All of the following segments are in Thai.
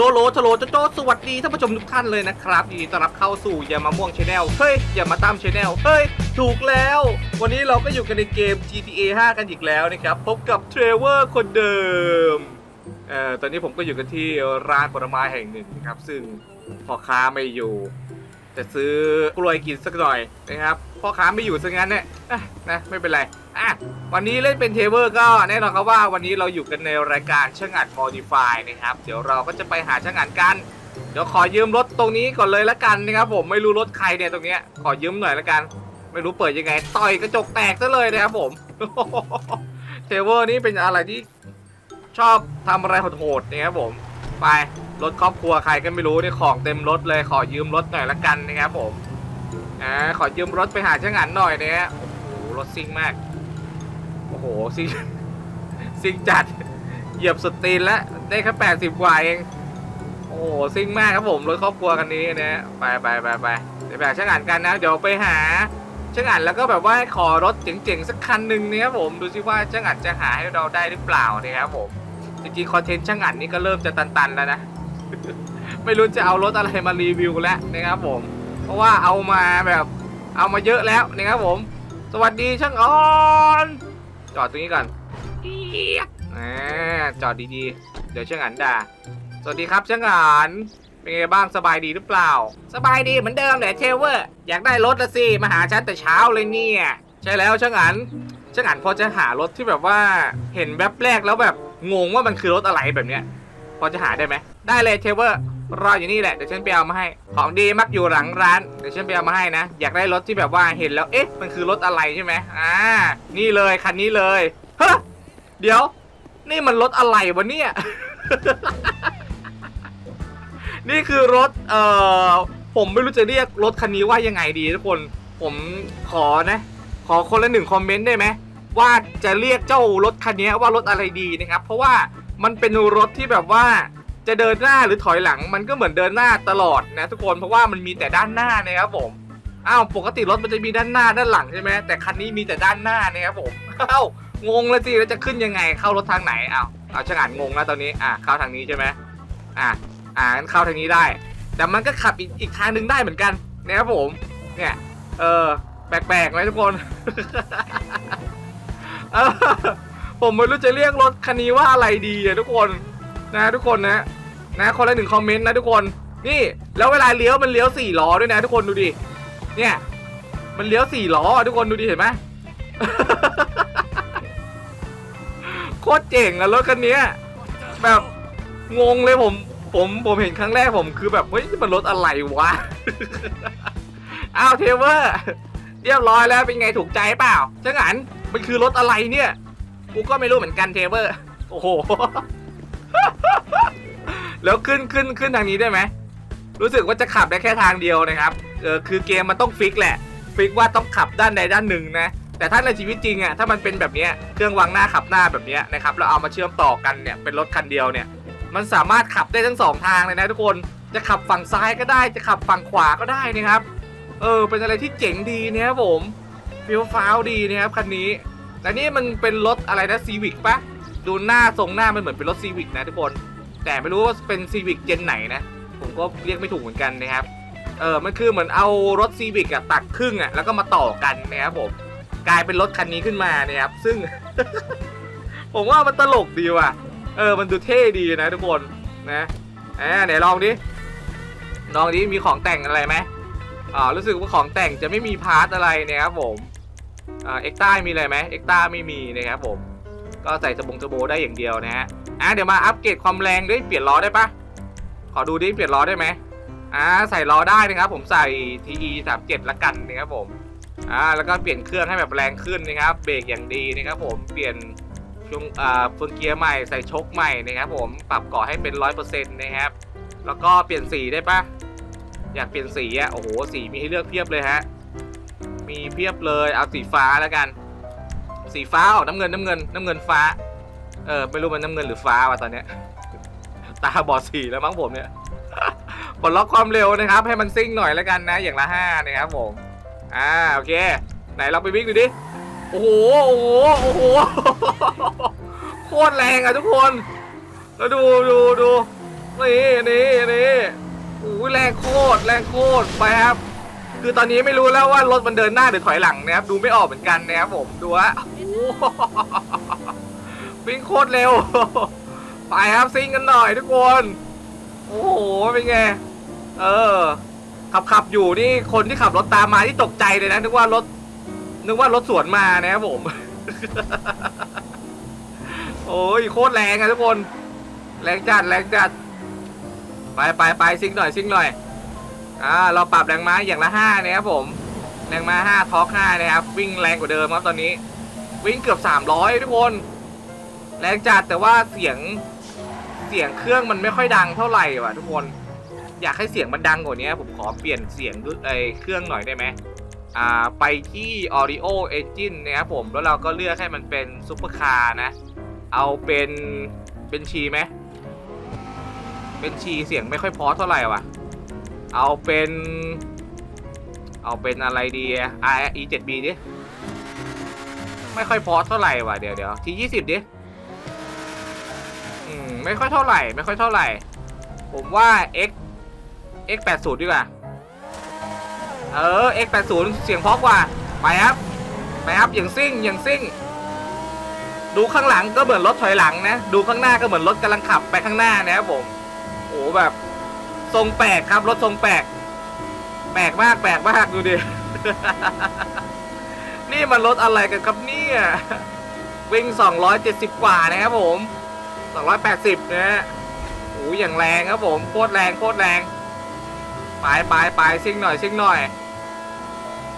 โลโลทโลโจโจสวัสดีท่านผู้ชมทุกท่านเลยนะครับยินดีต้อนรับเข้าสู่อย่ามาม่วงชาแนลเฮ้ยอย่ามาตามชาแนลเฮ้ยถูกแล้ว วันนี้เราก็อยู่กันในเกม GTA 5 กันอีกแล้วนะครับ พบกับเทรเวอร์คนเดิมเอ่อตอนนี้ผมก็อยู่กันที่ร้านผลไม้แห่งหนึ่งนะครับ ซึ่งพ่อค้าไม่อยู่ จะซื้อกล้วยกินสักหน่อยนะครับพ่อค้าไม่อยู่ซะงั้นเนี่ยอะนะไม่เป็นไรอะวันนี้เล่นเป็นเทเวอร์ก็แน่นอนครับว่าวันนี้เราอยู่กันในรายการช่างอัด Modify นะครับเดี๋ยวเราก็จะไปหาช่างอัดกัน เดี๋ยวขอยืมรถตรงนี้ก่อนเลยละกันนะครับผมไม่รู้รถใครเนี่ยตรงเนี้ยขอยืมหน่อยละกัน ไม่รู้เปิดยังไงต่อยกระจกแตกซะเลยนะครับผมเทเวอร์นี่เป็นอะไรที่ชอบทำอะไรโหดๆนะครับผมไป รถครอบครัวใครก็ไม่รู้นี่ของเต็มรถเลยขอยืมรถหน่อยละกันนะครับผมอ่าขอยืมรถไปหาช่างอันหน่อยเนะฮะโอ้โหรถซิ่งมาก โอ้โหซิ่งซิ่งจัดเหยียบสตีนแล้วได้แค่แปดสิบกว่าเองโอ้โหซิ่งมากครับผมรถครอบครัวคันนี้นะไปไปไปไปเดี๋ยวไปหาช่างอันกันนะ เดี๋ยวไปหาช่างอันแล้วก็แบบว่าขอรถเจ๋งๆสักคันหนึ่งนะครับผมดูซิว่าช่างอันจะหาให้เราได้หรือเปล่านะครับผมจริงๆคอนเทนต์ช่างอันนี่ก็เริ่มจะตันๆแล้วนะ ไม่รู้จะเอารถอะไรมารีวิวแล้วนะครับผม เพราะว่าเอามาแบบเอามาเยอะแล้วนะครับผม สวัสดีช่างออนจอดตรงนี้ก่อนอ่าจอดดีๆ เดี๋ยวช่างอันด่า สวัสดีครับช่างอันเป็นไงบ้างสบายดีหรือเปล่า สบายดีเหมือนเดิมแหละเทเวอร์อยากได้รถละสิมาหาฉันแต่เช้าเลยเนี่ย ใช่แล้วช่างอันช่างอันพอจะหารถที่แบบว่าเห็นแวบแรกแล้วแบบงงว่ามันคือรถอะไรแบบเนี้ยพอจะหาได้ไหม ได้เลยเทเวอร์รออยู่นี่แหละเดี๋ยวฉันไปเอามาให้ ของดีมักอยู่หลังร้านเดี๋ยวฉันไปเอามาให้นะ อยากได้รถที่แบบว่าเห็นแล้วเอ๊ะมันคือรถอะไรใช่ไหมอ่านี่เลยคันนี้เลยเฮ้เดี๋ยว นี่มันรถอะไรวะเนี่ย นี่คือรถเอ่อผมไม่รู้จะเรียกรถคันนี้ว่ายังไงดีทุกคนผมขอนะ ขอคนละหนึ่งคอมเมนต์ได้ไหมว่าจะเรียกเจ้ารถคันนี้ว่ารถอะไรดีนะครับ เพราะว่ามันเป็นรถที่แบบว่า จะเดินหน้าหรือถอยหลังมันก็เหมือนเดินหน้าตลอดนะทุกคนเพราะว่ามันมีแต่ด้านหน้านะครับผมอ้าวปกติรถมันจะมีด้านหน้าด้านหลังใช่ไหมแต่คันนี้มีแต่ด้านหน้านะครับผมอ้าวงงแล้วสิแล้วจะขึ้นยังไงเข้ารถทางไหนอ้าวเอาช่างอ่านงงแล้วตอนนี้อะเข้าทางนี้ใช่ไหมอะอ่าเข้าทางนี้ได้ แต่มันก็ขับอีกอีกทางหนึ่งได้เหมือนกันนะครับผมเนี่ยเออแปลกๆไหมทุกคนผมไม่รู้จะเรียกรถคันนี้ว่าอะไรดีอะทุกคนนะทุกคนนะ นะคนละหนึ่งคอมเมนต์นะทุกคนนี่แล้วเวลาเลี้ยวมันเลี้ยวสี่ล้อด้วยนะทุกคนดูดิเนี่ยมันเลี้ยวสี่ล้อทุกคนดูดิเห็นไหมโคตรเจ๋งอะรถคันนี้แบบงงเลยผมผมผมเห็นครั้งแรกผมคือแบบเฮ้ยมันรถอะไรวะอ้าวเทเวอร์เรียบร้อยแล้วเป็นไงถูกใจเปล่าช่างอันมันคือรถอะไรเนี่ยกูก็ไม่รู้เหมือนกันเทเวอร์โอ้โห แล้วขึ้นขึ้นขึ้นทางนี้ได้ไหม รู้สึกว่าจะขับได้แค่ทางเดียวนะครับ เออคือเกมมันต้องฟิกแหละ ฟิกว่าต้องขับด้านใดด้านหนึ่งนะ แต่ถ้าในชีวิตจริงอะ ถ้ามันเป็นแบบนี้เครื่องวางหน้าขับหน้าแบบนี้นะครับ แล้วเอามาเชื่อมต่อกันเนี่ย เป็นรถคันเดียวเนี่ย มันสามารถขับได้ทั้งสองทางเลยนะทุกคน จะขับฝั่งซ้ายก็ได้ จะขับฝั่งขวาก็ได้นะครับ เออ เป็นอะไรที่เจ๋งดีนะครับผมฟิลฟ้าวดีนะครับคันนี้แต่นี่มันเป็นรถอะไรนะซีวิกปะดูหน้าทรงหน้ามันเหมือนเป็นรถซีวิกนะทุกคน แต่ไม่รู้ว่าเป็นซีวิกเจนไหนนะ ผมก็เรียกไม่ถูกเหมือนกันนะครับ เออมันคือเหมือนเอารถซีวิกอะตัดครึ่งอะแล้วก็มาต่อกันนะครับผม กลายเป็นรถคันนี้ขึ้นมานะครับ ซึ่ง ผมว่ามันตลกดีว่ะ เออ มันดูเท่ดีนะทุกคนนะอ่าไหนลองดิ ลองดิ มีของแต่งอะไรไหมอ่ารู้สึกว่าของแต่งจะไม่มีพาร์ทอะไรนะครับผมอ่าเอ็กต้ามีอะไรไหมเอ็กต้าไม่มีนะครับผม ก็ใส่สบงสโบได้อย่างเดียวนะฮะอะเดี๋ยวมาอัปเกรดความแรงด้วยเปลี่ยนล้อได้ปะขอดูดิเปลี่ยนล้อได้ไหมอ่าใส่ล้อได้นะครับ ผมใส่ TE 37ละกันนะครับผมอ่าแล้วก็เปลี่ยนเครื่องให้แบบแรงขึ้นนะครับ เบรกอย่างดีนะครับ ผมเปลี่ยนช่วงอ่าเฟืองเกียร์ใหม่ใส่ชกใหม่นะครับผมปรับกาะให้เป็นร้อยเปอร์เซ็นต์นะครับ แล้วก็เปลี่ยนสีได้ปะอยากเปลี่ยนสีอะโอ้โหสีมีให้เลือกเพียบเลยฮะมีเพียบเลยเอาสีฟ้าแล้วกัน สีฟ้าออกน้ำเงินน้ำเงินน้ำเงินฟ้า เออไม่รู้มันน้ำเงินหรือฟ้าว่ะตอนเนี้ย ตาบอดสีแล้วมั้งผมเนี่ยปลดล็อกความเร็วนะครับ ให้มันซิ่งหน่อยแล้วกันนะ อย่างละห้านะครับผม อ่าโอเค ไหนเราไปวิ่งดูดิ โอ้โห โอ้โห โอ้โห โคตรแรงอะทุกคน แล้วดูดูดูนี่นี่นี่โอ้ยแรงโคตร แรงโคตร ไปครับ คือตอนนี้ไม่รู้แล้วว่ารถมันเดินหน้าหรือถอยหลังนะครับ ดูไม่ออกเหมือนกันนะครับผมดูฮะโอ้โหวิ่งโคตรเร็ว ไปครับซิงกันหน่อยทุกคน โอ้โหเป็นไง เออ ขับขับอยู่นี่คนที่ขับรถตามมาที่ตกใจเลยนะนึกว่ารถ นึกว่ารถสวนมานะครับผม โอ้ยโคตรแรงอะทุกคน แรงจัดแรงจัด ไปไปไปซิงหน่อยซิงหน่อย อ่าเราปรับแรงม้าอย่างละห้านะครับผม แรงม้าห้าทอกห้านะครับ วิ่งแรงกว่าเดิมครับตอนนี้ วิ่งเกือบสามร้อยทุกคน แรงจัดแต่ว่าเสียงเสียงเครื่องมันไม่ค่อยดังเท่าไหร่ว่ะทุกคน อยากให้เสียงมันดังกว่านี้ผมขอเปลี่ยนเสียงไอ้เครื่องหน่อยได้ไหมอ่าไปที่ Audio Engine นะครับผมแล้วเราก็เลือกให้มันเป็นซุปเปอร์คาร์นะ เอาเป็นเป็นชีไหมเป็นชีเสียงไม่ค่อยพอเท่าไหร่ว่ะ เอาเป็น เอาเป็นอะไรดีอะ R E 7 B ดิ ไม่ค่อยพอเท่าไหร่ว่ะเดี๋ยวเดี๋ยวทียี่สิบดิ อืม ไม่ค่อยเท่าไหร่ ไม่ค่อยเท่าไหร่ ผมว่า X X 8 0ดีกว่า เออ X 8 0เสียงเพราะกว่า ไปครับ ไปครับ อย่างซิ่ง อย่างซิ่ง ดูข้างหลังก็เหมือนรถถอยหลังนะ ดูข้างหน้าก็เหมือนรถกำลังขับไปข้างหน้านะครับผม โอ้แบบ ทรงแปลกครับ รถทรงแปลก แปลกมากแปลกมากดูดิ นี่มันรถอะไรกันครับเนี่ย วิ่ง 270 กว่านะครับผม 280 นะฮะโอ้ยอย่างแรงครับผมโคตรแรงโคตรแรงไปไปไปซิ่งหน่อยซิ่งหน่อย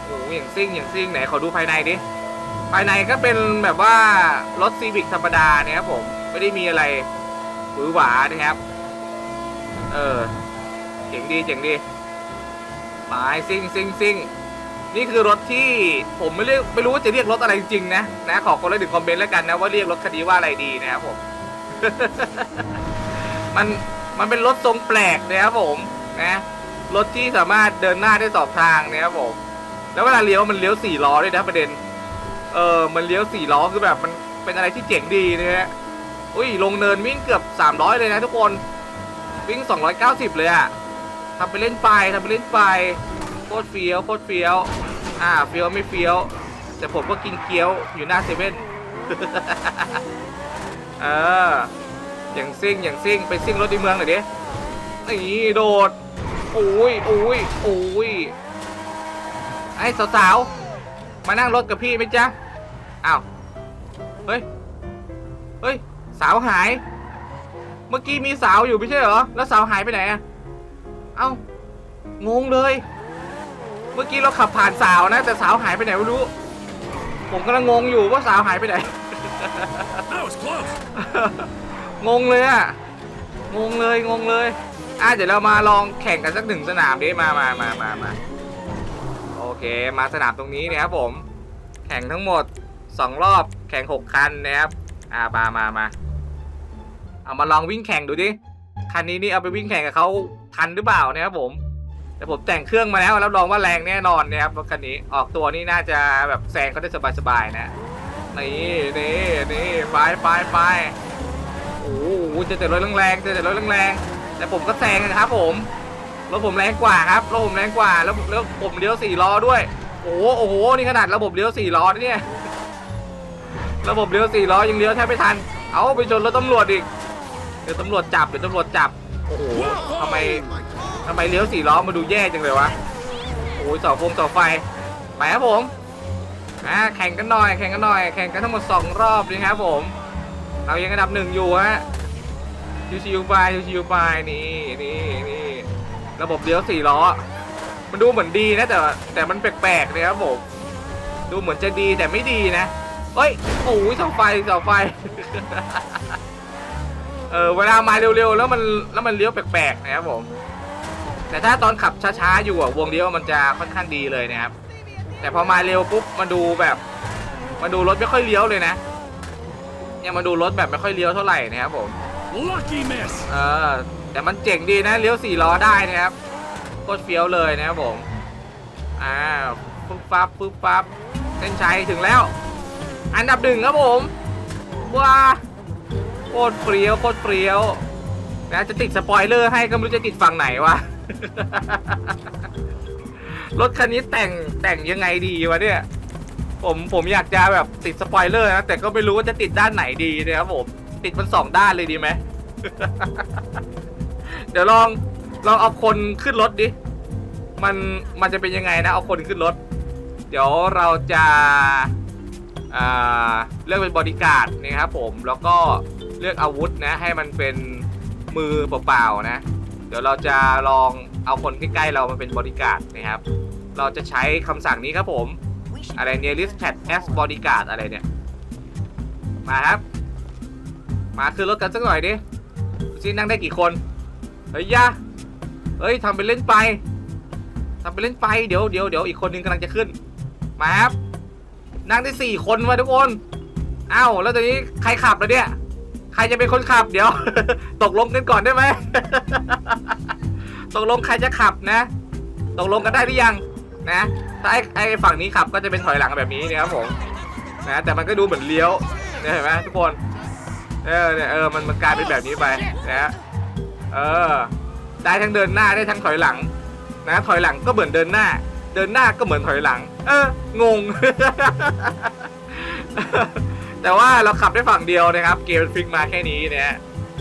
โอ้ยอย่างซิ่งอย่างซิ่งไหนขอดูภายในดิภายในก็เป็นแบบว่ารถซีวิกธรรมดาเนี่ยครับผม ไม่ได้มีอะไรหวือหวานะครับ เออ เจ๋งดีเจ๋งดีไปซิ่งซิ่งซิ่งนี่คือรถที่ผมไม่เรียกไม่รู้ว่าจะเรียกรถอะไรจริงๆนะนะขอคนละหนึ่งคอมเมนต์แล้วกันนะว่าเรียกรถคันนี้ว่าอะไรดีนะครับผม มันมันเป็นรถทรงแปลกนะครับผมนะรถที่สามารถเดินหน้าได้สองทางนะครับผม แล้วเวลาเลี้ยวมันเลี้ยวสี่ล้อด้วยนะประเด็น เออมันเลี้ยวสี่ล้อคือแบบมันเป็นอะไรที่เจ๋งดีนะฮะอุ้ยลงเนินวิ่งเกือบ300เลยนะทุกคนวิ่ง290เลยอะ ทำไปเล่นไปทำไปเล่นไปโคตรเฟี้ยวโคตรเฟี้ยวอ่าเฟี้ยวไม่เฟี้ยว แต่ผมก็กินเกี๊ยวอยู่หน้าเซเว่นเอออย่างซิ่งอย่างซิ่งไปซิ่งรถในเมืองหน่อยดินี่โดดโอ้ยโอ้ยโอ้ยไอ้สาวๆมานั่งรถกับพี่ไหมจ๊ะอ้าวเฮ้ยเฮ้ยสาวหาย เมื่อกี้มีสาวอยู่ไม่ใช่เหรอแล้วสาวหายไปไหนอะ เอ้างงเลย เมื่อกี้เราขับผ่านสาวนะ แต่สาวหายไปไหนไม่รู้ ผมกำลังงงอยู่ว่าสาวหายไปไหน That was close. งงเลยอะงงเลยงงเลยอะเดี๋ยวเรามาลองแข่งกันสักหนึ่งสนามดิมามามามามาโอเค มาสนามตรงนี้เนะครับผม แข่งทั้งหมดสองรอบแข่งหกคันนะครับอ่ามามามาเอามาลองวิ่งแข่งดูดิคันนี้นี่เอาไปวิ่งแข่งกับเขา ทันหรือเปล่านะครับผม แต่ผมแต่งเครื่องมาแล้วรับรองว่าแรงแน่นอนนะครับรถคันนี้ออกตัวนี่น่าจะแบบแซงเขาได้สบายๆนะนี่นี่นี่ไปไปไปโอ้โหจะแต่รถแรงๆจะแต่รถแรงๆแต่ผมก็แซงนะครับผมรถผมแรงกว่าครับรถผมแรงกว่าแล้วแล้วผมเลี้ยวสี่ล้อด้วยโอ้โหโอ้โหนี่ขนาดระบบเลี้ยวสี่ล้อเนี่ยระบบเลี้ยวสี่ล้อยังเลี้ยวแทบไม่ทัน เอาไปชนรถตำรวจอีกเดี๋ยวตำรวจจับเดี๋ยวตำรวจจับ โอ้โหทำไมทำไมเลี้ยวสี่ล้อมาดูแย่จังเลยวะโอ้ยเสาฟงเสาไฟไปครับผมอ่าแข่งกันหน่อยแข่งกันหน่อยแข่งกันทั้งหมด2รอบเลยครับผมเรายังอันดับหนึ่งอยู่ฮะชิวๆไปชิวๆไปนี่นี่นี่ระบบเลี้ยวสี่ล้อ มันดูเหมือนดีนะแต่แต่มันแปลกๆเลยครับผมดูเหมือนจะดีแต่ไม่ดีนะเฮ้ยโอ้ยเสาไฟเสาไฟ เออเวลามาเร็วๆแล้วมันแล้วมันเลี้ยวแปลกๆนะครับผม แต่ถ้าตอนขับช้าๆอยู่อะวงเลี้ยวมันจะค่อนข้างดีเลยนะครับ แต่พอมาเร็วปุ๊บมาดูแบบมาดูรถไม่ค่อยเลี้ยวเลยนะเนี่ยมาดูรถแบบไม่ค่อยเลี้ยวเท่าไหร่นะครับผม Lucky miss. เออแต่มันเจ๋งดีนะเลี้ยวสี่ล้อได้นะครับโคตรเฟี้ยวเลยนะครับผมอ่าปึ๊บปั๊บปึ๊บปั๊บเส้นชัยถึงแล้ว อันดับหนึ่งครับผมว้า โคตรเฟี้ยวโคตรเฟี้ยวนะจะติดสปอยเลอร์ให้ก็ไม่รู้จะติดฝั่งไหนวะ รถคันนี้แต่งแต่งยังไงดีวะเนี่ย ผมผมอยากจะแบบติดสปอยเลอร์นะแต่ก็ไม่รู้ว่าจะติดด้านไหนดีนะครับผม ติดมันสองด้านเลยดีไหม เดี๋ยวลองลองเอาคนขึ้นรถดิ มันมันจะเป็นยังไงนะเอาคนขึ้นรถ เดี๋ยวเราจะอ่าเลือกเป็นบอดี้การ์ดนะครับผมแล้วก็ เลือกอาวุธนะ ให้มันเป็นมือเปล่าๆนะ เดี๋ยวเราจะลองเอาคนใกล้ๆเรามาเป็นบอดี้การนะครับ เราจะใช้คำสั่งนี้ครับผม อะไรเนี่ย list pad as bodyguard อะไรเนี่ย มาครับ มาขึ้นรถกันสักหน่อยดิซินั่งได้กี่คน เฮ้ยยะเฮ้ยทำเป็นเล่นไปทำเป็นเล่นไป เดี๋ยวเดี๋ยวเดี๋ยวอีกคนนึงกำลังจะขึ้น มาครับ นั่งได้สี่คนวะทุกคน อ้าวแล้วตอนนี้ใครขับแล้วเนี่ย ใครจะเป็นคนขับเดี๋ยว ตกลงกันก่อนได้ไหม ตกลงใครจะขับนะ ตกลงกันได้หรือยังนะ ถ้าไอ้ไอ้ฝั่งนี้ขับก็จะเป็นถอยหลังแบบนี้นะครับผมนะแต่มันก็ดูเหมือนเลี้ยวเนี่ยเห็นไหมทุกคนเออเนี่ยเออมันมันกลายเป็นแบบนี้ไปนะเออได้ทั้งเดินหน้าได้ทั้งถอยหลัง นะ ถอยหลังก็เหมือนเดินหน้า เดินหน้าก็เหมือนถอยหลัง เอองง แต่ว่าเราขับได้ฝั่งเดียวนะครับ เกมมันฟิกมาแค่นี้เนะ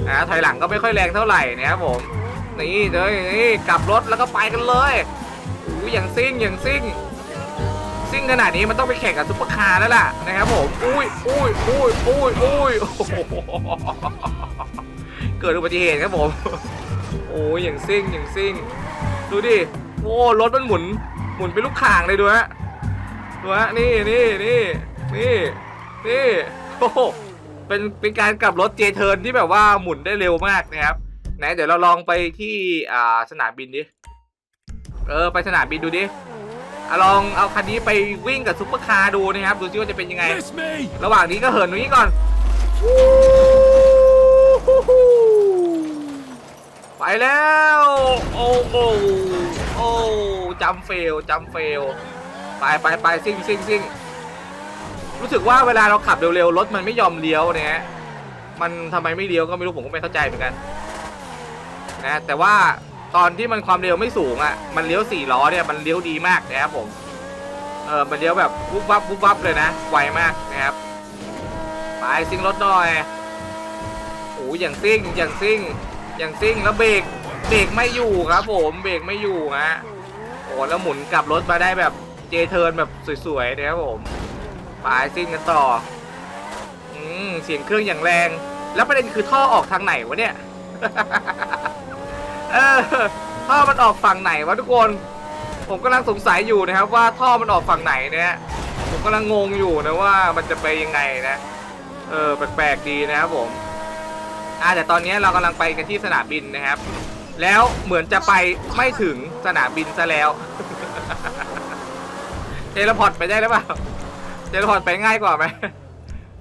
นะถอยหลังก็ไม่ค่อยแรงเท่าไหร่นะครับผมนี่เลยนี่กลับรถแล้วก็ไปกันเลยอู้อย่างซิ่งอย่างซิ่งซิ่งขนาดนี้มันต้องไปแข่งกับซุปเปอร์คาร์แล้วล่ะนะครับผมอุ้ยอุ้ยอุ้ยอุ้ยอุ้ยโอ้โหเกิดอุบัติเหตุครับผมโอ้ยอย่างซิ่งอย่างซิ่งดูดิโอ้รถมันหมุนหมุนเป็นลูกข่างเลยดูฮะดูฮะนี่นี่นี่นี่นี่ โอ้โหเป็นเป็นการกลับรถเจเทิร์นที่แบบว่าหมุนได้เร็วมากนะครับไหนเดี๋ยวเราลองไปที่อ่าสนามบินดิเออไปสนามบินดูดิอะลองเอาคันนี้ไปวิ่งกับซุปเปอร์คาร์ดูนะครับดูซิว่าจะเป็นยังไง Miss me! ระหว่างนี้ก็เหินตรงนี้ก่อน ไปแล้ว โอ้โหโอ้จำเฟลจำเฟล ไปไปไปซิ่งซิ่งซิ่ง รู้สึกว่าเวลาเราขับเร็วๆรถมันไม่ยอมเลี้ยวเนี่ยมันทำไมไม่เลี้ยวก็ไม่รู้ผมก็ไม่เข้าใจเหมือนกันนะแต่ว่าตอนที่มันความเร็วไม่สูงอะมันเลี้ยวสี่ล้อเนี่ยมันเลี้ยวดีมากนะครับผมเออมันเลี้ยวแบบวุบวับวุบวับเลยนะไวมากนะครับไปซิ่งรถหน่อยโอ้ยอย่างซิ่งอย่างซิ่งอย่างซิ่งแล้วเบรกเบรกไม่อยู่ครับ ผมเบรกไม่อยู่ฮะโอ้แล้วหมุนกลับรถมาได้แบบเจเทิร์นแบบสวยๆนะครับผม ไปซิ่งกันต่อ อืมเสียงเครื่องอย่างแรง แล้วประเด็นคือท่อออกทางไหนวะเนี่ย เออท่อมันออกฝั่งไหนวะทุกคน ผมกำลังสงสัยอยู่นะครับ ว่าท่อมันออกฝั่งไหนเนี่ยผมกำลังงงอยู่นะว่ามันจะไปยังไงนะ เออแปลกๆดีนะครับผมอ่าแต่ตอนนี้เรากำลังไปกันที่สนามบินนะครับ แล้วเหมือนจะไปไม่ถึงสนามบินซะแล้ว เทเลพอร์ตไปได้หรือเปล่า เทเลพอร์ตไปง่ายกว่าไหม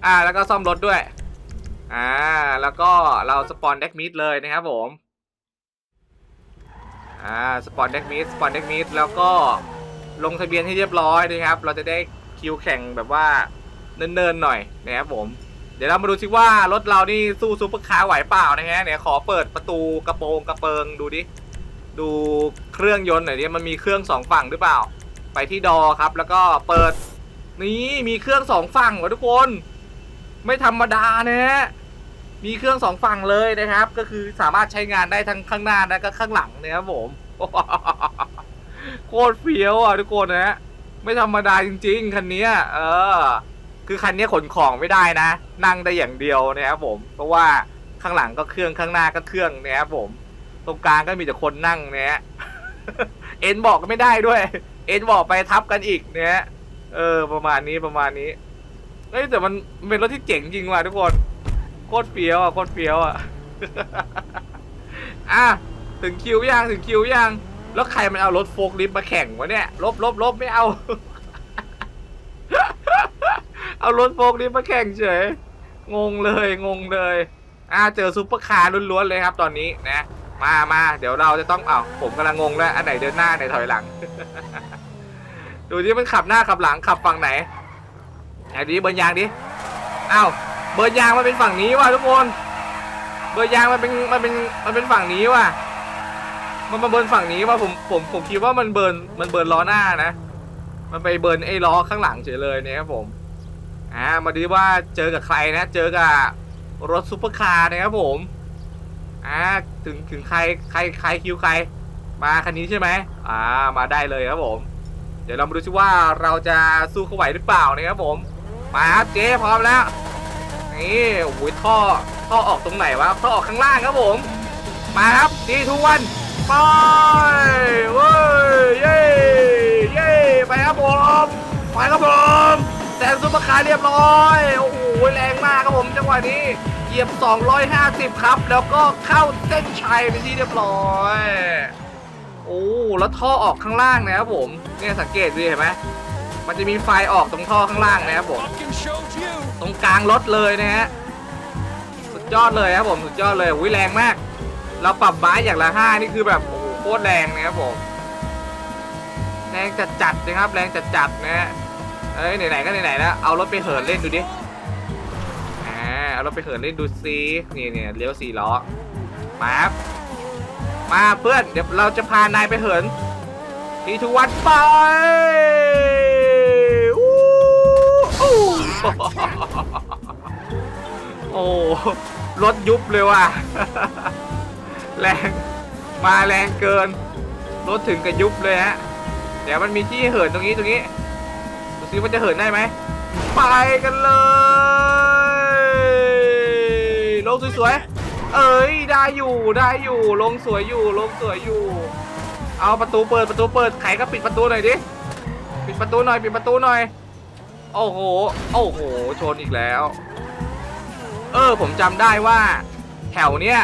อ่า แล้วก็ซ่อมรถด้วย อ่า แล้วก็เราสปอนเด็กมิดเลยนะครับผม อ่า สปอนเด็กมิดสปอนเด็กมิดแล้วก็ลงทะเบียนให้เรียบร้อยนะครับ เราจะได้คิวแข่งแบบว่าเนินๆหน่อยนะครับผม เดี๋ยวเรามาดูซิว่ารถเรานี่สู้ซูเปอร์คาร์ไหวเปล่านะฮะเนี่ยขอเปิดประตูกระโปรงกระเปิงดูดิ ดูเครื่องยนต์หน่อยดิมันมีเครื่องสองฝั่งหรือเปล่า ไปที่ดอครับ แล้วก็เปิด นี่มีเครื่องสองฝั่งวะทุกคน ไม่ธรรมดานะฮะมีเครื่องสองฝั่งเลยนะครับ ก็คือสามารถใช้งานได้ทั้งข้างหน้าและก็ข้างหลังนะครับผมโคตรเฟี้ยวอะทุกคนนะฮะไม่ธรรมดาจริง ๆ คันนี้เออ คือคันนี้ขนของไม่ได้นะ นั่งได้อย่างเดียวนะครับผม เพราะว่าข้างหลังก็เครื่องข้างหน้าก็เครื่องนะครับผม ตรงกลางก็มีแต่คนนั่งเนี่ยเอ็นบอกก็ไม่ได้ด้วย เอ็นบอกไปทับกันอีกเนี่ย เออ ประมาณนี้ประมาณนี้เฮ้ยแต่มันเป็นรถที่เจ๋งจริงว่ะทุกคนโคตรเฟี้ยวอะโคตรเฟี้ยวอะอะถึงคิวยังถึงคิวยังแล้วใครมันเอารถโฟล์ลิฟต์มาแข่งวะเนี่ยลบลบลบไม่เอา เอารถโฟล์ลิฟต์มาแข่งเฉยงงเลยงงเลย อ่าเจอซูเปอร์คาร์ล้วนๆเลยครับตอนนี้นะ มามาเดี๋ยวเราจะต้องเอ้าผมกำลังงงแล้วอันไหนเดินหน้าไหนถอยหลัง ดูที่มันขับหน้าขับหลังขับฝั่งไหนไหนดิเบิร์นยางดิอ้าวเบิร์นยางมันเป็นฝั่งนี้ว่ะทุกคนเบอร์ยางมันเป็นมันเป็นมันเป็นฝั่งนี้ว่ะมันมาเบิร์นฝั่งนี้ว่าผมผมผมคิดว่ามันเบิร์นมันเบิร์นล้อหน้านะ มันไปเบิร์นไอ้ล้อข้างหลังเฉยเลยเนี่ยครับผมอ่ามาดูว่าเจอกับใครนะ เจอกับรถซุปเปอร์คาร์นะครับผมอ่าถึงถึงใครใครใครคิวใครมาคันนี้ใช่ไหมอ่ามาได้เลยครับผม ดี๋ยวเรามาดูซิว่าเราจะสู้เขาไหวหรือเปล่านะครับผมมาครับเจ๊พร้อมแล้วนี่โอ้โหท่อท่อออกตรงไหนวะท่อออกข้างล่างครับผม มาครับดีทุกวันไปเว้ยเย้เย้ไปครับผมไปครับผมแซงซุปเปอร์คาร์เรียบร้อยโอ้โหแรงมากครับผมจังหวะนี้เหยียบ 250 ครับ แล้วก็เข้าเส้นชัยเป็นที่เรียบร้อย โอ้แล้วท่อออกข้างล่างนะครับผมเนี่ยสังเกตดูเห็นไหมมันจะมีไฟออกตรงท่อข้างล่างนะครับผมตรงกลางรถเลยนะฮะสุดยอดเลยครับผมสุดยอดเลยอุ้ยแรงมาก เราปรับไม้อย่างละห้านี่คือแบบโอ้โหโคตรแรงนะครับผมแรงจัดจัดนะครับแรงจัดจัดนะฮะเอ้ยไหนๆก็ไหนๆแล้วเอารถไปเหินเล่นดูดิอ่าเอารถไปเหินเล่นดูซินี่เนี่ยเลี้ยวสี่ล้อมาครับ มาเพื่อน เดี๋ยวเราจะพานายไปเหิน ทีทุวันไปอู้อู้โอ้รถยุบเลยว่ะ แรง มาแรงเกิน รถถึงกับยุบเลยฮะ เดี๋ยวมันมีที่เหินตรงนี้ตรงนี้ดูซิว่าจะเหินได้ไหม ไปกันเลยลงสวยๆ เอ้ย ได้อยู่ได้อยู่ลงสวยอยู่ลงสวยอยู่ เอาประตูเปิดประตูเปิดไขก็ปิดประตูหน่อยดิปิดประตูหน่อยปิดประตูหน่อย โอ้โหโอ้โหชนอีกแล้ว เออผมจำได้ว่า แถวเนี้ย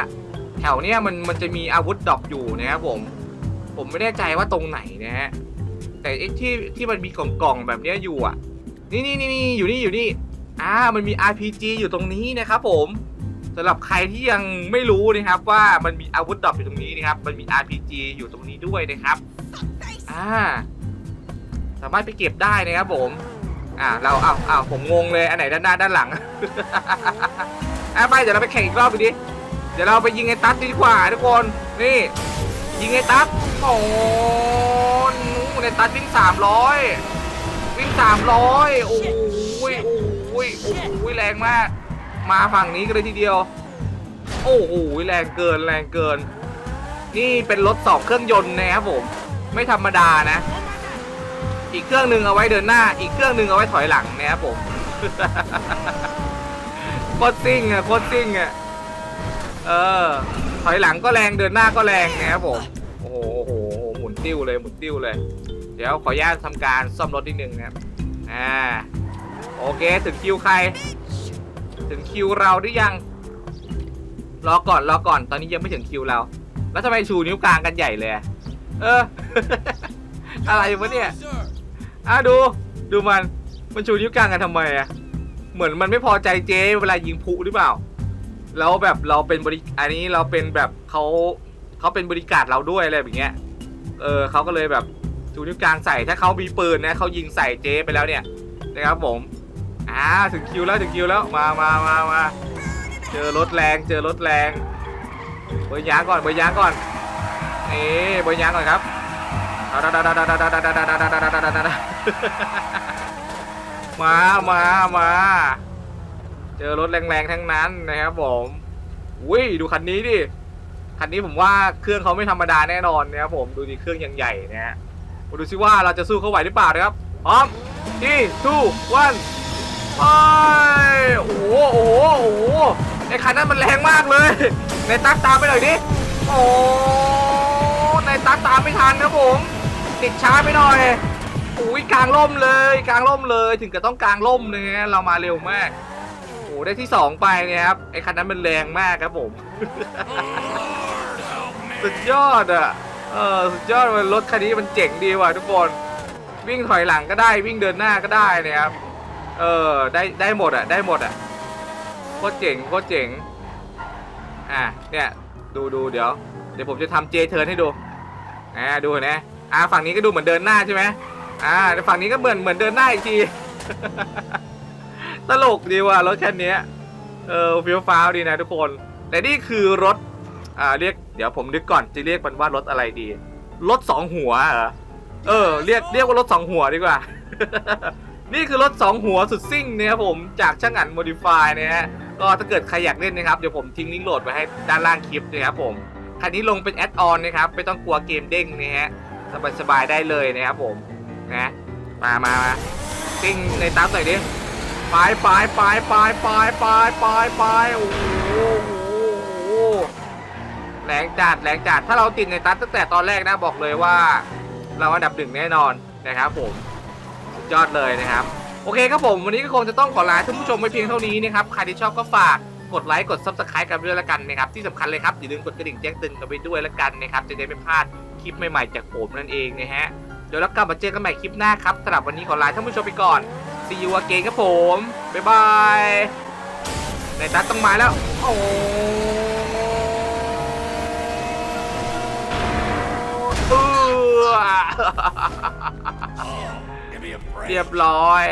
แถวเนี้ยมันมันจะมีอาวุธดรอปอยู่นะครับผม ผมไม่แน่ใจว่าตรงไหนนะฮะแต่ไอ้ที่ที่มันมีกล่องกล่องๆแบบเนี้ยอยู่อะนี่นี่นี่นี่อยู่นี่อยู่นี่อ่ามันมี RPG อยู่ตรงนี้นะครับผม สำหรับใครที่ยังไม่รู้นะครับว่ามันมีอาวุธดรอปอยู่ตรงนี้นะครับ มันมี RPG อยู่ตรงนี้ด้วยนะครับ อ่า สามารถไปเก็บได้นะครับผม อ่า เราเอาเอาเอาผมงงเลย อันไหนด้านหน้าด้านหลัง อะไปเดี๋ยวเราไปแข่งอีกรอบดูดิ เดี๋ยวเราไปยิงไอ้ตั๊ดดีกว่าทุกคน นี่ ยิงไอ้ตั๊ดโอ้โหนู่นไอ้ตั๊ดวิ่งสามร้อยวิ่งสามร้อยโอ้ยโอ้ยโอ้ยแรงมาก มาฝั่งนี้กันเลยทีเดียว โอ้โหแรงเกินแรงเกิน นี่เป็นรถสองเครื่องยนต์นะครับผม ไม่ธรรมดานะ อีกเครื่องหนึ่งเอาไว้เดินหน้า อีกเครื่องหนึ่งเอาไว้ถอยหลังนะครับผมโคตรซิ่งอะโคตรซิ่งอะเออ ถอยหลังก็แรงเดินหน้าก็แรงนะครับผมโอ้โหโอ้โหหมุนติ้วเลยหมุนติ้วเลย เดี๋ยวขออนุญาตทำการซ่อมรถนิดนึงนะครับอ่าโอเคถึงคิวใคร ถึงคิวเราหรือยัง รอก่อนรอก่อน ตอนนี้ยังไม่ถึงคิวเรา แล้วทำไมชูนิ้วกลางกันใหญ่เลย เออ อะไรวะเนี่ยอะดู ดูมัน มันชูนิ้วกลางกันทำไมอะเหมือนมันไม่พอใจเจ๊เวลายิงพลุหรือเปล่า แล้วแบบเราเป็นบริ อันนี้เราเป็นแบบเขาเขาเป็นบริการเราด้วยอะไรแบบเงี้ย เออเขาก็เลยแบบชูนิ้วกลางใส่ ถ้าเขามีปืนนะเขายิงใส่เจ๊ไปแล้วเนี่ยนะครับผม อ่าถึงคิวแล้วถึงคิวแล้วมามามามาเจอรถแรงเจอรถแรงเบอร์ยางก่อนเบอร์ยางก่อนเอ๊เบอร์ยางก่อนครับมามามาเจอรถแรงๆทั้งนั้นนะครับผมอุ้ยดูคันนี้ดิคันนี้ผมว่าเครื่องเขาไม่ธรรมดาแน่นอนนะครับผมดูดิเครื่องยังใหญ่นะฮะมาดูซิว่าเราจะสู้เขาไหวหรือเปล่านะครับพร้อมที่ทูวัน ไปโอ้โหโอ้โหโอ้โหไอ้คันนั้นมันแรงมากเลยในตักตามไปหน่อยดิโอ้ในตักตามไม่ทันครับผมติดช้าไปหน่อยอุ้ยกลางล่มเลยกลางล่มเลยถึงกับต้องกลางล่มเลยนะเรามาเร็วมากโอ้ได้ที่สองไปเนี่ยครับไอ้คันนั้นมันแรงมากครับผม สุดยอดอะเออสุดยอดเลยรถคันนี้มันเจ๋งดีว่ะทุกคนวิ่งถอยหลังก็ได้วิ่งเดินหน้าก็ได้เนะครับ เออ ได้ได้หมดอะ ได้หมดอะ โคตรเจ๋ง โคตรเจ๋ง อะ เนี่ย ดูดูเดี๋ยว เดี๋ยวผมจะทำเจเทิร์นให้ดู อ่า ดูนะ อ่า ฝั่งนี้ก็ดูเหมือนเดินหน้าใช่ไหมอ่าฝั่งนี้ก็เหมือนเหมือนเดินหน้าอีกที ตลกดีว่ะรถคันนี้เออฟิลฟ้าวดีนะทุกคน แต่นี่คือรถ อ่า เรียก เดี๋ยวผมนึกก่อน จะเรียกมันว่ารถอะไรดี รถสองหัวเหรอ เออ เรียกเรียกว่ารถสองหัวดีกว่า นี่คือรถสองหัวสุดซิ่งนะครับผมจากช่างอันโมดิฟายนะฮะก็ถ้าเกิดใครอยากเล่นนะครับ เดี๋ยวผมทิ้งลิงก์โหลดไว้ให้ด้านล่างคลิปนะครับผมคันนี้ลงเป็นแอดออนนะครับ ไม่ต้องกลัวเกมเด้งนะฮะสบายๆได้เลยนะครับผมนะมามามาซิ่งในตามหน่อยดิไปไปไปไปไปไปไปไปโอ้โหโอ้โหแรงจัดแรงจัดถ้าเราติดในตัดตั้งแต่ตอนแรกนะบอกเลยว่า เราอันดับหนึ่งแน่นอนนะครับผม ยอดเลยนะครับ โอเคครับผมวันนี้ก็คงจะต้องขอลาท่านผู้ชมไปเพียงเท่านี้นะครับ ใครที่ชอบก็ฝากกดไลค์กด subscribe กันด้วยละกันนะครับ ที่สำคัญเลยครับอย่าลืมกดกระดิ่งแจ้งเตือนกันไปด้วยละกันนะครับ จะได้ไม่พลาดคลิปใหม่ๆจากผมนั่นเองนะฮะเดี๋ยวเรากลับมาเจอกันใหม่คลิปหน้าครับสำหรับวันนี้ขอลาท่านผู้ชมไปก่อน See you again ครับผมบ๊ายบายในตัดต้องมาแล้วโอ้เออ เรียบร้อย